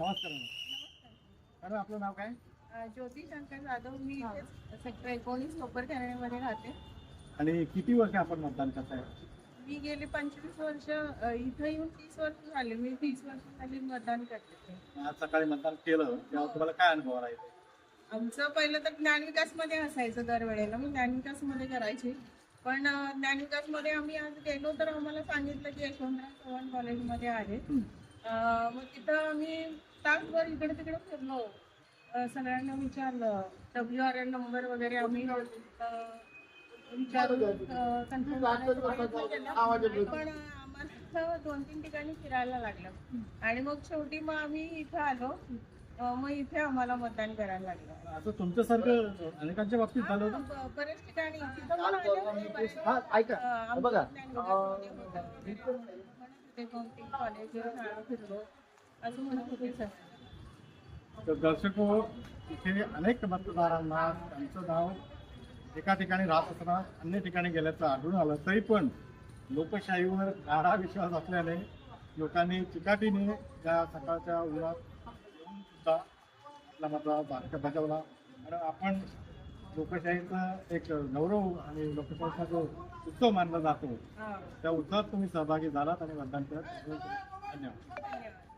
नमस्कार मॅडम. आपलं नाव काय? अ, ज्योती शंकर जाधव. मी इथेच सेक्टर एकोणीस कोपरखेरण्यामध्ये राहते. आणि किती वर्ष आपण मतदान करताय? मी गेली पंचवीस वर्ष अ, इथं येऊन तीस वर्ष झाले. मी तीस वर्ष झाली मतदान करते. आज सकाळी मतदान केलं. तेव्हा तुम्हाला काय अनुभव आला इथे? आमचं पहिलं तर ज्ञानविकासमध्ये असायचं दरवेळेला. मी ज्ञानविकासमध्ये करायची. पण अ, ज्ञानविकासमध्ये आम्ही आज गेलो तर आम्हाला सांगितलं की यशवंतराव चव्हाण कॉलेजमध्ये आहे. मग तिथं आम्ही तासभर इकडे तिकडे फिरलो. अ, सगळ्यांना विचारलं. डब्ल्यू आर एल नंबर वगैरे आम्ही विचारून प्रयत्न केला. पण आम्हाला दोन तीन ठिकाणी फिरायला लागलं. आणि मग शेवटी मग आम्ही इथं आलो. अ, मग इथे आम्हाला मतदान करायला लागलं. असं तुमच्यासारखं अनेकांच्या बाबतीत झालं होतं? ब- बऱ्याच ठिकाणी. तिथं पण आले. होते बरेच. हा ऐका. अ, बघा. वगैरे. दोन तीन कॉलेज फिरलो. तर दर्शक हो, इथे अनेक मतदारांना त्यांचं नाव एका ठिकाणी राहत असताना अन्य ठिकाणी गेल्याचं आढळून आलं. तरी पण लोकशाहीवर गाढा विश्वास असल्याने लोकांनी चिकाटीने या सकाळच्या उन्हात येऊन सुद्धा आपला मतदार बजावला. आणि आपण लोकशाहीचा एक गौरव आणि लोकशाहीचा जो उत्सव मानला जातो हा. त्या उत्सवात तुम्ही सहभागी झालात आणि मतदान करत धन्यवाद. धन्यवाद.